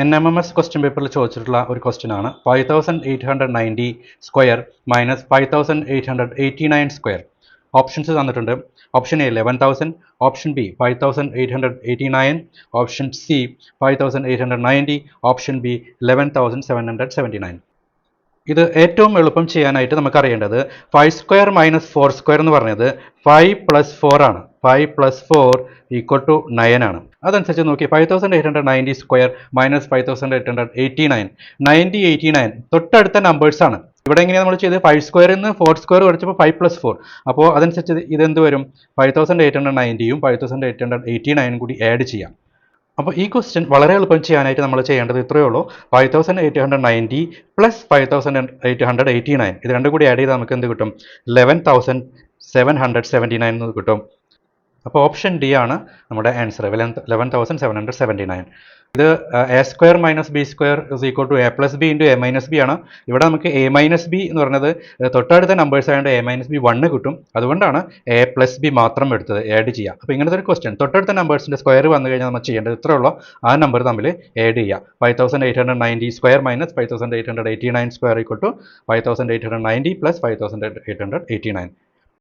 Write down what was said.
N M M S question പേപ്പറിൽ ചോദിച്ചിട്ടുള്ള ഒരു ക്വസ്റ്റ്യൻ ആണ്. Five thousand eight hundred ninety square minus five thousand eight hundred eighty nine square options തന്നിട്ടുണ്ട്. Option A eleven thousand option B five thousand eight hundred eighty nine option C five thousand eight hundred ninety option B eleven thousand seven hundred seventy nine ഇത് ഏറ്റവും എളുപ്പം ചെയ്യാനായിട്ട് നമുക്ക് അറിയേണ്ടത് five square minus four square എന്ന് പറഞ്ഞത് five plus four ആണ്. Five plus four equal to nine ആണ്. അതനുസരിച്ച് നോക്കി five thousand eight hundred ninety square minus five thousand eight hundred eighty nine ninety eighty nine തൊട്ടടുത്ത നമ്പേഴ്സ് ആണ്. ഇവിടെ എങ്ങനെയാണ് നമ്മൾ ചെയ്ത് ഫൈവ് സ്ക്വയറിൽ നിന്ന് ഫോർ സ്ക്വയർ കുറച്ചപ്പോൾ ഫൈവ് പ്ലസ് ഫോർ അപ്പോൾ അതനുസരിച്ച് ഇത് എന്ത് വരും? Five thousand eight hundred നയന്റിയും five thousand eight hundred eighty നയനും കൂടി ആഡ് ചെയ്യാം. അപ്പോൾ ഈ ക്വസ്റ്റ്യൻ വളരെ എളുപ്പം ചെയ്യാനായിട്ട് നമ്മൾ ചെയ്യേണ്ടത് ഇത്രയേ ഉള്ളൂ. Five thousand eight hundred ninety plus five thousand eight hundred eighty nine ഇത് രണ്ടും കൂടി ആഡ് ചെയ്താൽ നമുക്ക് എന്ത് കിട്ടും? Eleven thousand seven hundred seventy nine എന്ന് കിട്ടും. അപ്പോൾ ഓപ്ഷൻ ഡി ആണ് നമ്മുടെ answer eleven thousand seven hundred seventy nine ഇത് A square minus B square is equal to A plus B into A minus B ആണ്. ഇവിടെ നമുക്ക് എ മൈനസ് ബി എന്ന് പറഞ്ഞത് തൊട്ടടുത്ത നമ്പേഴ്സ് ആയതുകൊണ്ട് എ മൈനസ് ബി വണ്ണ് കിട്ടും. അതുകൊണ്ടാണ് എ പ്ലസ് ബി മാത്രം എടുത്തത് ആഡ് ചെയ്യുക അപ്പോൾ ഇങ്ങനത്തെ ഒരു ക്വസ്റ്റ്യൻ തൊട്ടടുത്ത നമ്പേഴ്സിന്റെ സ്ക്വയർ വന്നു കഴിഞ്ഞാൽ നമ്മൾ ചെയ്യേണ്ടത് ഇത്രേ ഉള്ളൂ ആ നമ്പർ തമ്മിൽ ആഡ് ചെയ്യുക five thousand eight hundred ninety square minus five thousand eight hundred eighty nine square equal to five thousand eight hundred ninety plus five thousand eight hundred eighty nine